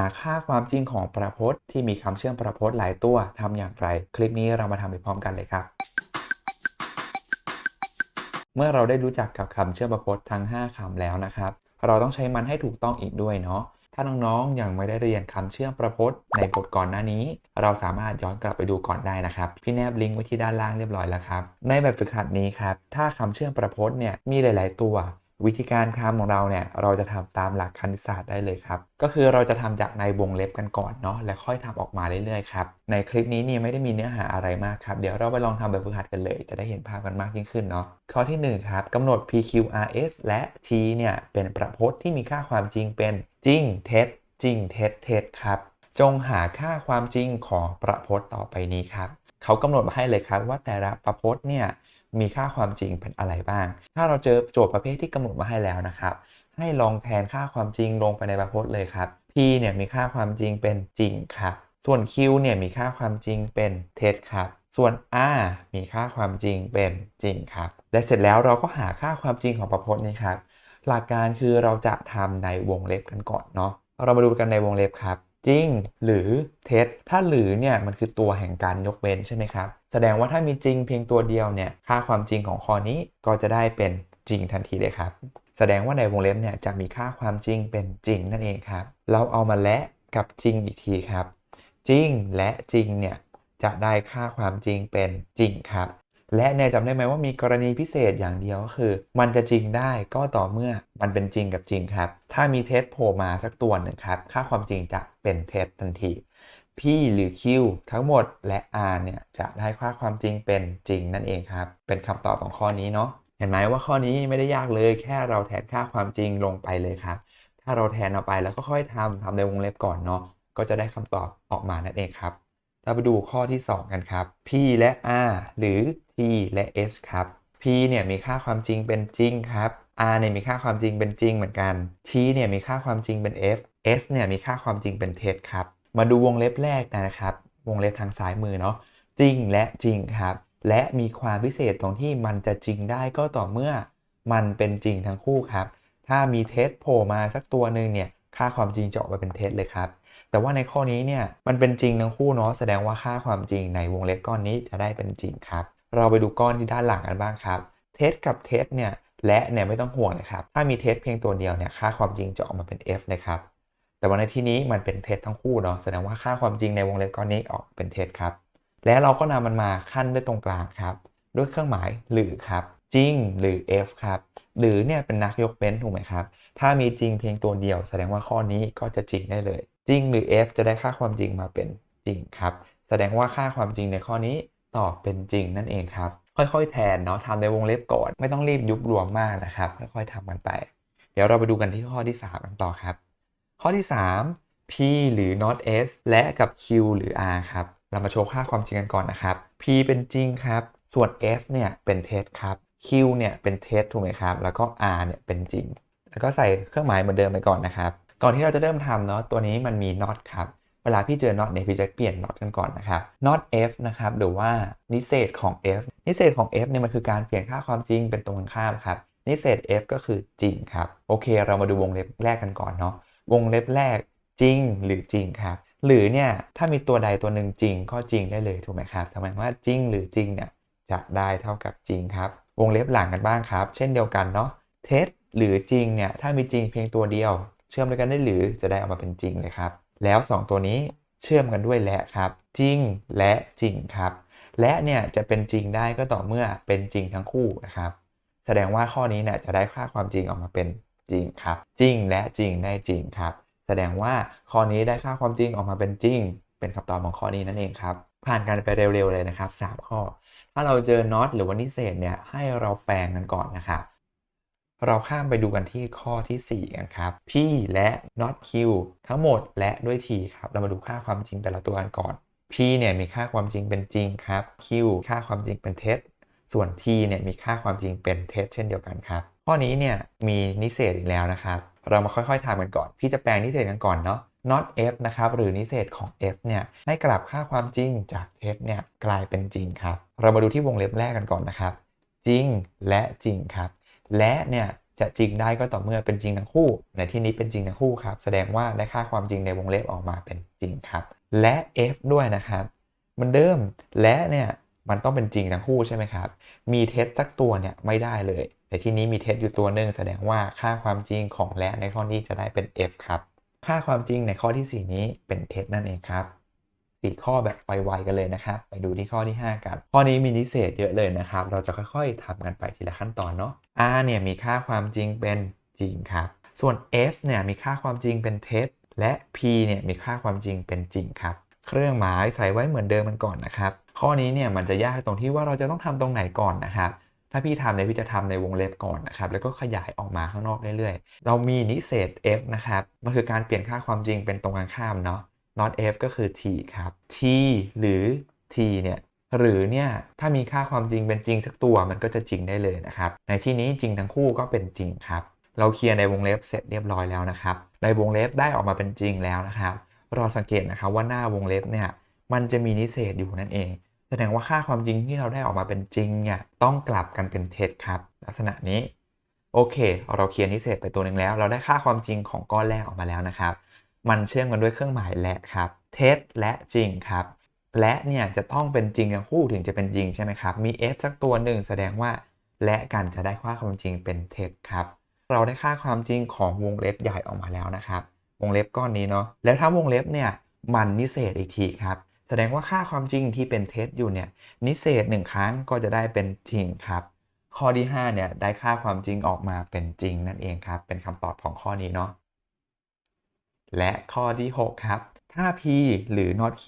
หาค่าความจริงของประพจน์ที่มีคำเชื่อมประพจน์หลายตัวทำอย่างไร คลิปนี้เรามาทำไปพร้อมกันเลยครับ เมื่อเราได้รู้จักกับคำเชื่อมประพจน์ทั้ง 5คำแล้วนะครับ เราต้องใช้มันให้ถูกต้องอีกด้วยเนาะถ้าน้องๆยังไม่ได้เรียนคำเชื่อมประพจน์ในบทก่อนหน้านี้ เราสามารถย้อนกลับไปดูก่อนได้นะครับ พี่แนบลิงก์ไว้ที่ด้านล่างเรียบร้อยแล้วครับ ในแบบฝึกหัดนี้ครับ ถ้าคำเชื่อมประพจน์เนี่ยมีหลาย ๆ ตัว วิธีการทำของเราเนี่ยเราจะทำตามหลักคณิตศาสตร์ได้เลยครับ ก็คือเราจะทำจากในวงเล็บกันก่อนเนาะแล้วค่อยทำออกมาเรื่อยๆครับในคลิปนี้เนี่ยไม่ได้มีเนื้อหาอะไรมากครับเดี๋ยวเราไปลองทำแบบฝึกหัดกันเลย จะได้เห็นภาพกันมากยิ่งขึ้นเนาะข้อที่1ครับกำหนด PQRS และ T เนี่ยเป็นประพจน์ที่มีค่าความจริงเป็นจริงเท็จจริงเท็จเท็จครับจงหาค่าความจริงของประพจน์ต่อไปนี้ครับเขากำหนดมาให้เลยครับว่าแต่ละประพจน์เนี่ย มีค่าความจริงเป็นอะไรบ้าง ถ้าเราเจอโจทย์ประเภทที่กำหนดมาให้แล้วนะครับ ให้ลองแทนค่าความจริงลงไปในประพจน์เลยครับ P เนี่ยมีค่าความจริงเป็นจริงครับ ส่วน Q เนี่ยมีค่าความจริงเป็นเท็จครับ ส่วน R มีค่าความจริงเป็นจริงครับ และเสร็จแล้วเราก็หาค่าความจริงของประพจน์นี้ครับ หลักการคือเราจะทำในวงเล็บกันก่อนเนาะ เรามาดูกันในวงเล็บครับ จริงหรือเท็จถ้าหรือเนี่ยมันคือตัวแห่งการยกเว้นใช่ไหมครับแสดงว่าถ้ามีจริงเพียงตัวเดียวเนี่ยค่าความจริงของข้อนี้ก็จะได้เป็นจริงทันทีเลยครับ แสดงว่าในวงเล็บเนี่ยจะมีค่าความจริงเป็นจริงนั่นเองครับ เราเอามาและกับจริงอีกทีครับ จริงและจริงเนี่ยจะได้ค่าความจริงเป็นจริงครับ และเนี่ยจำได้ไหมว่ามีกรณีพิเศษอย่างเดียวก็คือ มันจะจริงได้ก็ต่อเมื่อมันเป็นจริงกับจริงครับ ถ้ามีเท็จโผล่มาสักตัวหนึ่งครับ ค่าความจริงจะเป็นเท็จทันที P หรือ Q ทั้งหมดและ R เนี่ยจะได้ค่าความจริงเป็นจริงนั่นเองครับ เป็นคำตอบของข้อนี้เนาะ เห็นไหมว่าข้อนี้ไม่ได้ยากเลย แค่เราแทนค่าความจริงลงไปเลยครับ ถ้าเราแทนเอาไปแล้วก็ค่อยทำทำในวงเล็บก่อนเนาะ ก็จะได้คำตอบออกมานั่นเองครับ เราไปดูข้อที่ 2 กันครับ P และ R หรือ T และ S ครับ P เนี่ยมีค่าความจริงเป็นจริงครับ R เนี่ยมีค่าความจริงเป็นจริงเหมือนกัน T เนี่ยมีค่าความจริงเป็น F S เนี่ยมีค่าความจริงเป็นเท็จครับ มาดูวงเล็บแรกนะครับ วงเล็บทางซ้ายมือเนาะจริงและจริงครับ และมีความพิเศษตรงที่มันจะจริงได้ก็ต่อเมื่อมันเป็นจริงทั้งคู่ครับ ถ้ามีเท็จโผล่มาสักตัวหนึ่งเนี่ยค่าความจริงจะออกมาเป็นเท็จเลยครับแต่ว่าในข้อนี้เนี่ยมันเป็นจริงทั้งคู่เนาะแสดงว่าค่าความจริงในวงเล็บก้อนนี้จะได้เป็นจริงครับ เราไปดูก้อนที่ด้านหลังกันบ้างครับ เท็จกับเท็จเนี่ยและเนี่ยไม่ต้องห่วงเลยครับ ถ้ามีเท็จเพียงตัวเดียวเนี่ยค่าความจริงจะออกมาเป็น f เลยครับ แต่ว่าในที่นี้มันเป็นเท็จทั้งคู่เนาะแสดงว่าค่าความจริงในวงเล็บก้อนนี้ออกเป็นเท็จครับ และเราก็นำมันมาขั้นด้วยตรงกลางครับ ด้วยเครื่องหมายหรือครับ จริงหรือ f ครับหรือเนี่ยเป็นนักยกเว้นถูกไหมครับ ถ้ามีจริงเพียงตัวเดียว แสดงว่าข้อนี้ก็จะจริงได้เลย จริงหรือ f จะได้ค่าความจริงมาเป็นจริงครับ แสดงว่าค่าความจริงในข้อนี้ ตอบเป็นจริงนั่นเองครับ ค่อยๆ แทนเนาะทำในวงเล็บก่อนไม่ต้องรีบยุบรวมมากนะครับ ค่อยๆทำกันไป เดี๋ยวเราไปดูกันที่ข้อที่ 3 กันต่อครับ ข้อที่ 3 p หรือ not s และกับ q หรือ r ครับเรามาโชว์ค่าความจริงกันก่อนนะครับ p เป็นจริงครับ ส่วน s เนี่ยเป็นเท็จครับ q เนี่ยเป็นเท็จถูกไหมครับ แล้วก็ r เนี่ยเป็นจริง แล้วก็ใส่เครื่องหมายเหมือนเดิมไปก่อนนะครับ ก่อนที่เราจะเริ่มทำเนาะตัวนี้มันมี not ครับ เวลาพี่เจอ not เนี่ยพี่จะเปลี่ยน not กันก่อนนะครับ not f นะครับหรือว่านิเศษของ f นิเศษของ f เนี่ยมันคือการเปลี่ยนค่าความจริงเป็นตรงกันข้ามครับนิเศษ f ก็คือจริงครับโอเค เรามาดูวงเล็บแรกกันก่อนเนาะวงเล็บแรกจริงหรือจริงครับหรือเนี่ยถ้ามีตัวใดตัวหนึ่งจริงก็จริงได้เลยถูกไหมครับทำไมว่าจริงหรือจริงเนี่ยจะได้เท่ากับจริงครับ วงเล็บหลังกันบ้างครับ เช่นเดียวกันเนาะเท็จหรือจริงเนี่ยถ้ามีจริงเพียงตัวเดียว เชื่อมด้วยกันได้หรือจะได้ออกมาเป็นจริงเลยครับ แล้ว 2 ตัวนี้เชื่อมกันด้วยและครับ จริงและจริงครับ และเนี่ยจะเป็นจริงได้ก็ต่อเมื่อเป็นจริงทั้งคู่นะครับ แสดงว่าข้อนี้เนี่ยจะได้ค่าความจริงออกมาเป็นจริงครับ จริงและจริงได้จริงครับ แสดงว่าข้อนี้ได้ค่าความจริงออกมาเป็นจริง เป็นคำตอบของข้อนี้นั่นเองครับ ผ่านกันไปเร็วๆเลยนะครับ 3 ข้อ ถ้าเราเจอ not หรือว่านิเศษเนี่ยให้เราแปลงกันก่อนนะครับ เราข้ามไปดูกันที่ข้อที่ 4 กันครับ p และ not q ทั้งหมดและด้วย t ครับ เรามาดูค่าความจริงแต่ละตัวกันก่อน p เนี่ยมีค่าความจริงเป็นจริงครับ q ค่าความจริงเป็นเท็จ ส่วน t เนี่ยมีค่าความจริงเป็นเท็จเช่นเดียวกันครับ ข้อนี้เนี่ยมีนิเศษอีกแล้วนะครับ เรามาค่อยๆทำกันก่อน พี่จะแปลงนิเศษกันก่อนเนาะ not f นะครับหรือนิเศษของ f เนี่ยให้กลับค่าความจริงจากเท็จเนี่ยกลายเป็นจริงครับ เรามาดูที่วงเล็บแรกกันก่อนนะครับ จริงและจริงครับ และเนี่ยจะจริงได้ก็ต่อเมื่อเป็นจริงทั้งคู่ ในที่นี้เป็นจริงทั้งคู่ครับ แสดงว่าได้ค่าความจริงในวงเล็บออกมาเป็นจริงครับ และ f ด้วยนะครับมันเดิมและเนี่ยมันต้องเป็นจริงทั้งคู่ใช่ไหมครับ มีเท็จสักตัวเนี่ยไม่ได้เลยในที่นี้มีเท็จอยู่ตัวหนึ่งแสดงว่าค่าความจริงของและในข้อนี้จะได้เป็น f ครับ ค่าความจริงในข้อที่ 4 นี้เป็นเท็จนั่นเองครับ สี่ข้อแบบไวๆกันเลยนะครับ ไปดูที่ข้อที่ 5 กัน ข้อนี้มีนิเศษเยอะเลยนะครับ เราจะค่อยๆทำกันไปทีละขั้นตอนเนาะ r เนี่ยมีค่าความจริงเป็นจริงครับ ส่วน s เนี่ยมีค่าความจริงเป็นเท็จ และ p เนี่ยมีค่าความจริงเป็นจริงครับ เครื่องหมายใส่ไว้เหมือนเดิมมันก่อนนะครับ ข้อนี้เนี่ยมันจะยากตรงที่ว่าเราจะต้องทำตรงไหนก่อนนะครับถ้าพี่ทำเนี่ยพี่จะทำในวงเล็บก่อนนะครับ แล้วก็ขยายออกมาข้างนอกเรื่อยๆ เรามีนิเศษ f นะครับ มันคือการเปลี่ยนค่าความจริงเป็นตรงกันข้ามเนาะ not f ก็คือ t ครับ t หรือ t เนี่ยหรือเนี่ยถ้ามีค่าความจริงเป็นจริงสักตัวมันก็จะจริงได้เลยนะครับ ในที่นี้จริงทั้งคู่ก็เป็นจริงครับ เราเคลียร์ในวงเล็บเสร็จเรียบร้อยแล้วนะครับ ในวงเล็บได้ออกมาเป็นจริงแล้วนะครับ เราสังเกตนะครับว่าหน้าวงเล็บเนี่ยมันจะมีนิเศษอยู่นั่นเอง แสดงว่าค่าความจริงที่เราได้ออกมาเป็นจริงเนี่ยต้องกลับกันเป็นเท็จครับ ลักษณะนี้โอเค เราเคลียร์นิเศษไปตัวหนึ่งแล้ว เราได้ค่าความจริงของก้อนแรกออกมาแล้วนะครับ มันเชื่อมกันด้วยเครื่องหมายและครับเท็จและจริงครับ และเนี่ยจะต้องเป็นจริงทั้งคู่ถึงจะเป็นจริงใช่ไหมครับ มี s สักตัวหนึ่งแสดงว่าและกันจะได้ค่าความจริงเป็นเท็จครับ เราได้ค่าความจริงของวงเล็บใหญ่ออกมาแล้วนะครับ วงเล็บก้อนนี้เนาะ แล้วถ้าวงเล็บเนี่ยมันนิเศษอีกทีครับ แสดงว่าค่าความจริงที่เป็นเท็จอยู่เนี่ยนิเศษหนึ่งครั้งก็จะได้เป็นจริงครับ ข้อที่5เนี่ยได้ค่าความจริงออกมาเป็นจริงนั่นเองครับ เป็นคำตอบของข้อนี้เนาะ และข้อที่ 6 ครับ ถ้า p หรือ not q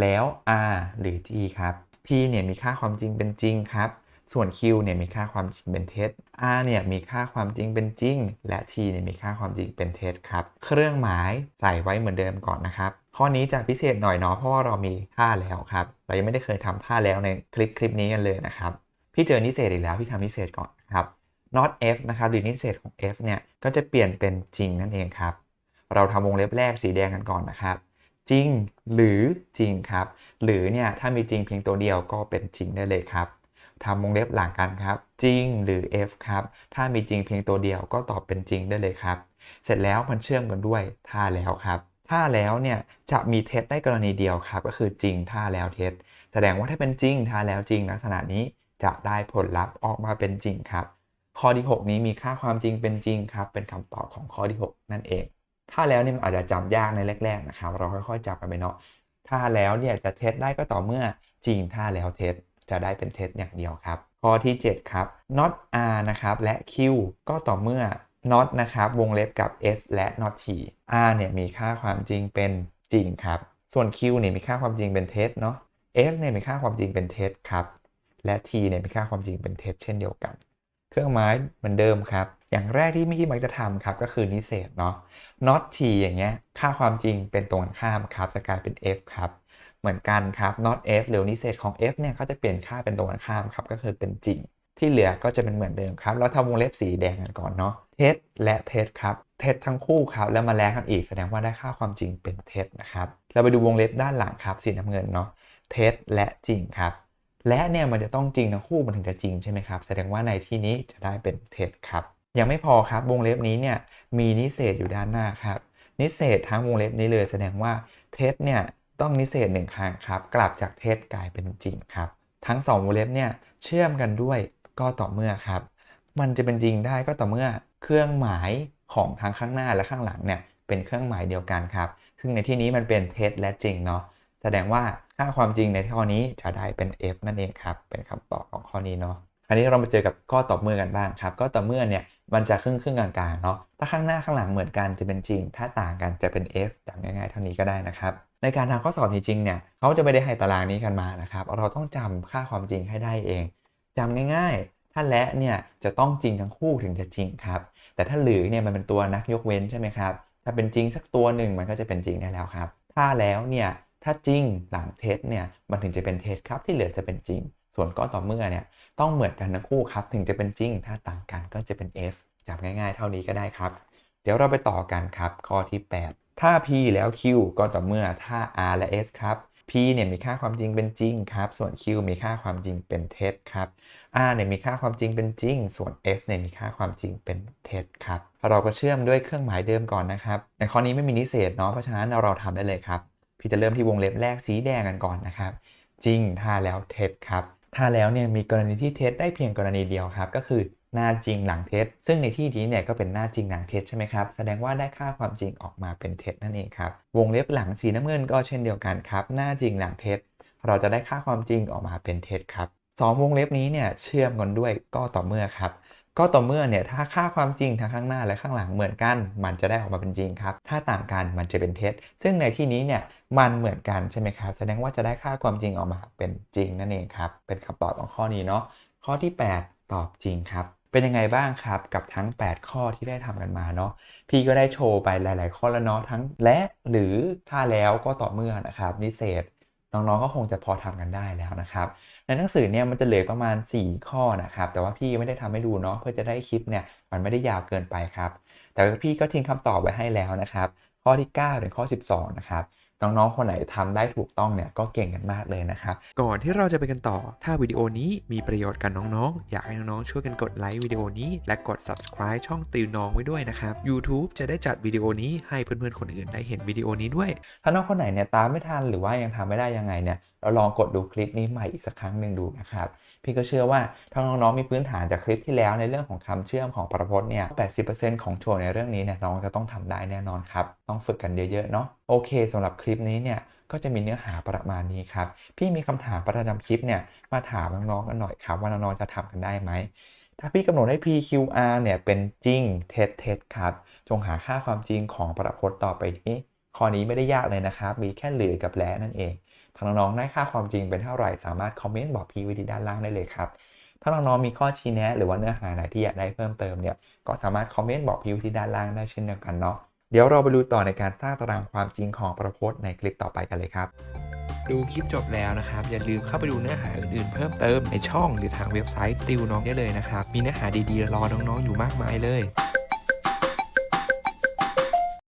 แล้ว r หรือ t ครับ p เนี่ยมีค่าความจริงเป็นจริงครับ ส่วน q เนี่ยมีค่าความจริงเป็นเท็จ r เนี่ยมีค่าความจริงเป็นจริง และ t เนี่ยมีค่าความจริงเป็นเท็จครับ เครื่องหมายใส่ไว้เหมือนเดิมก่อนนะครับ ข้อนี้จะพิเศษหน่อยเนาะเพราะว่าเรามีท่าแล้วครับ เรายังไม่ได้เคยทำท่าแล้วในคลิปคลิปนี้กันเลยนะครับ พี่เจอนิเศษอีกแล้วพี่ทำนิเศษก่อนครับ not f นะครับหรือนิเศษของ f เนี่ยก็จะเปลี่ยนเป็นจริงนั่นเองครับ เราทำวงเล็บแรกสีแดงกันก่อนนะครับ จริงหรือจริงครับ หรือเนี่ยถ้ามีจริงเพียงตัวเดียวก็เป็นจริงได้เลยครับทำวงเล็บหลังกันครับ จริงหรือ f ครับถ้ามีจริงเพียงตัวเดียวก็ตอบเป็นจริงได้เลยครับ เสร็จแล้วมันเชื่อมกันด้วยท่าแล้วครับท่าแล้วเนี่ยจะมีเท็จได้กรณีเดียวครับ ก็คือจริงท่าแล้วเท็จ แสดงว่าถ้าเป็นจริงท่าแล้วจริงลักษณะนี้จะได้ผลลัพธ์ออกมาเป็นจริงครับ ข้อที่ 6 นี้มีค่าความจริงเป็นจริงครับ เป็นคำตอบของข้อที่ 6 นั่นเอง ถ้าแล้วเนี่ยมันอาจจะจำยากในแรกๆนะครับ เราค่อยๆจับกันไปเนาะถ้าแล้วเนี่ยจะเท็จได้ก็ต่อเมื่อจริงถ้าแล้วเท็จะได้เป็นเท็จอย่างเดียวครับ ข้อที่ 7 ครับ not r นะครับและ q ก็ต่อเมื่อ not นะครับวงเล็บกับ s และ not t r เนี่ยมีค่าความจริงเป็นจริงครับ ส่วน q เนี่ยมีค่าความจริงเป็นเท็จเนาะ s เนี่ยมีค่าความจริงเป็นเท็จครับและ t เนี่ยมีค่าความจริงเป็นเท็จเช่นเดียวกัน เครื่องหมายเหมือนเดิมครับ อย่างแรกที่มิกี้มักจะทำครับก็คือนิเศษเนาะ not t อย่างเงี้ย ค่าความจริงเป็นตรงกันข้ามครับจะกลายเป็น f ครับเหมือนกันครับ not f หรือนิเศษของ f เนี่ยก็จะเปลี่ยนค่าเป็นตรงกันข้ามครับก็คือเป็นจริง ที่เหลือก็จะเป็นเหมือนเดิมครับเราทำวงเล็บสีแดงกันก่อนเนาะเท็จและเท็จครับเท็จทั้งคู่ครับแล้วมาแลกกันอีกแสดงว่าได้ค่าความจริงเป็นเท็จนะครับเราไปดูวงเล็บด้านหลังครับสีน้ำเงินเนาะเท็จและจริงครับ และเนี่ยมันจะต้องจริงทั้งคู่มันถึงจะจริงใช่ไหมครับ แสดงว่าในที่นี้จะได้เป็นเท็จครับ ยังไม่พอครับวงเล็บนี้เนี่ยมีนิเศษอยู่ด้านหน้าครับ นิเศษทั้งวงเล็บนี้เลย แสดงว่าเท็จเนี่ยต้องนิเศษหนึ่งครั้งครับ กลับจากเท็จกลายเป็นจริงครับ ทั้งสองวงเล็บเนี่ยเชื่อมกันด้วยก็ต่อเมื่อครับ มันจะเป็นจริงได้ก็ต่อเมื่อเครื่องหมายของทั้งข้างหน้าและข้างหลังเนี่ยเป็นเครื่องหมายเดียวกันครับ ซึ่งในที่นี้มันเป็นเท็จและจริงเนาะ แสดงว่าค่าความจริงในข้อนี้จะได้เป็น f นั่นเองครับ เป็นคำตอบของข้อนี้เนาะอันนี้เรามาเจอกับข้อต่อเมื่อกันบ้างครับ ก็ต่อเมื่อเนี่ยมันจะครึ่งครึ่งกลางๆเนาะ ถ้าข้างหน้าข้างหลังเหมือนกันจะเป็นจริง ถ้าต่างกันจะเป็น f จำง่ายๆเท่านี้ก็ได้นะครับ ในการทำข้อสอบจริงๆเนี่ยเขาจะไม่ได้ให้ตารางนี้กันมานะครับ เราต้องจำค่าความจริงให้ได้เองจำง่ายๆ ถ้าและเนี่ยจะต้องจริงทั้งคู่ถึงจะจริงครับ แต่ถ้าหรือเนี่ยมันเป็นตัวนักยกเว้นใช่ไหมครับ ถ้าเป็นจริงสักตัวหนึ่งมันก็จะเป็นจริงได้แล้วครับ ถ้าแล้วเนี่ย ถ้าจริงหลังเท็จเนี่ยมันถึงจะเป็นเท็จครับที่เหลือจะเป็นจริง ส่วนก็ต่อเมื่อเนี่ยต้องเหมือนกันทั้งคู่ครับ ถึงจะเป็นจริง ถ้าต่างกันก็จะเป็น f จำง่ายๆ เท่านี้ก็ได้ครับ เดี๋ยวเราไปต่อกันครับ ข้อที่ 8 ถ้า p แล้ว q ก็ต่อเมื่อถ้า r และ s ครับ p เนี่ยมีค่าความจริงเป็นจริงครับ ส่วน Q มีค่าความจริงเป็นเท็จครับ R เนี่ยมีค่าความจริงเป็นจริง ส่วน S เนี่ยมีค่าความจริงเป็นเท็จครับ เราก็เชื่อมด้วยเครื่องหมายเดิมก่อนนะครับ ในข้อนี้ไม่มีนิเศษเนาะ เพราะฉะนั้นเราทำได้เลยครับ พี่จะเริ่มที่วงเล็บแรกสีแดงกันก่อนนะครับ จริงถ้าแล้วเท็จครับถ้าแล้วเนี่ยมีกรณีที่เท็จได้เพียงกรณีเดียวครับ ก็คือหน้าจริงหลังเท็จ ซึ่งในที่นี้เนี่ยก็เป็นหน้าจริงหลังเท็จใช่ไหมครับ แสดงว่าได้ค่าความจริงออกมาเป็นเท็จนั่นเองครับ วงเล็บหลังสีน้ำเงินก็เช่นเดียวกันครับ หน้าจริงหลังเท็จ เราจะได้ค่าความจริงออกมาเป็นเท็จครับสองวงเล็บนี้เนี่ยเชื่อมกันด้วยก็ต่อเมื่อครับ ก็ต่อเมื่อเนี่ยถ้าค่าความจริงทั้งข้างหน้าและข้างหลังเหมือนกัน มันจะได้ออกมาเป็นจริงครับ ถ้าต่างกันมันจะเป็นเท็จ ซึ่งในที่นี้เนี่ยมันเหมือนกันใช่ไหมครับ แสดงว่าจะได้ค่าความจริงออกมาเป็นจริงนั่นเองครับ เป็นคำตอบของข้อนี้เนาะ ข้อที่ 8 ตอบจริงครับเป็นยังไงบ้างครับกับทั้ง 8 ข้อที่ได้ทำกันมาเนาะพี่ก็ได้โชว์ไปหลาย ๆ ข้อแล้วเนาะทั้งและหรือถ้าแล้วก็ต่อเมื่อนะครับนิเศษ น้องๆก็คงจะพอทำกันได้แล้วนะครับ ในหนังสือเนี่ยมันจะเหลือประมาณ 4 ข้อนะครับ แต่ว่าพี่ไม่ได้ทำให้ดูเนาะเพื่อจะได้คลิปเนี่ยมันไม่ได้ยาวเกินไปครับ แต่ว่าพี่ก็ทิ้งคำตอบไว้ให้แล้วนะครับ ข้อที่ 9 ถึงข้อ 12 นะครับ น้องๆ คนไหนทำได้ถูกต้องเนี่ยก็เก่งกันมากเลยนะครับ ก่อนที่เราจะไปกันต่อ ถ้าวิดีโอนี้มีประโยชน์กับน้องๆ อยากให้น้องๆ ช่วยกันกดไลค์วิดีโอนี้และกด subscribe ช่องติวน้องไว้ด้วยนะครับ YouTube จะได้จัดวิดีโอนี้ให้เพื่อนๆ คนอื่นได้เห็นวิดีโอนี้ด้วย ถ้าน้องคนไหนเนี่ยตามไม่ทันหรือว่ายังทำไม่ได้ยังไงเนี่ยเราลองกดดูคลิปนี้ใหม่อีกสักครั้งหนึ่งดูนะครับ พี่ก็เชื่อว่าถ้าน้องๆมีพื้นฐานจากคลิปที่แล้วในเรื่องของคำเชื่อมของประพจน์เนี่ย 80%ของโจทย์ในเรื่องนี้เนี่ยน้องจะต้องทำได้แน่นอนครับ ต้องฝึกกันเยอะๆเนาะ โอเคสำหรับคลิปนี้เนี่ยก็จะมีเนื้อหาประมาณนี้ครับ พี่มีคำถามประจำคลิปเนี่ยมาถามน้องๆกันหน่อยครับว่าน้องๆจะทำกันได้ไหมถ้าพี่กำหนดให้ PQR เนี่ยเป็นจริงเท็จเท็จครับ จงหาค่าความจริงของประพจน์ต่อไปนี้ ข้อนี้ไม่ได้ยากเลยนะครับ มีแค่เหรือกับและนั่นเอง ถ้าน้องๆได้ค่าความจริงเป็นเท่าไหร่ สามารถคอมเมนต์บอกพี่ไวิธีด้านล่างได้เลยครับ ถ้าน้องๆมีข้อชี้แนะ หรือว่าเนื้อหาไหนที่อยากได้เพิ่มเติมเนี่ย ก็สามารถคอมเมนต์บอกพี่ไวิธีด้านล่างได้เช่นเดียวกันเนาะ เดี๋ยวเราไปดูต่อในการสร้างตารางความจริงของประพจน์ในคลิปต่อไปกันเลยครับ ดูคลิปจบแล้วนะครับ อย่าลืมเข้าไปดูเนื้อหาอื่นๆ เพิ่มเติมในช่องหรือทางเว็บไซต์ติวน้องได้เลยนะครับ มีเนื้อหาดีๆรอน้องๆอยู่มากมายเลย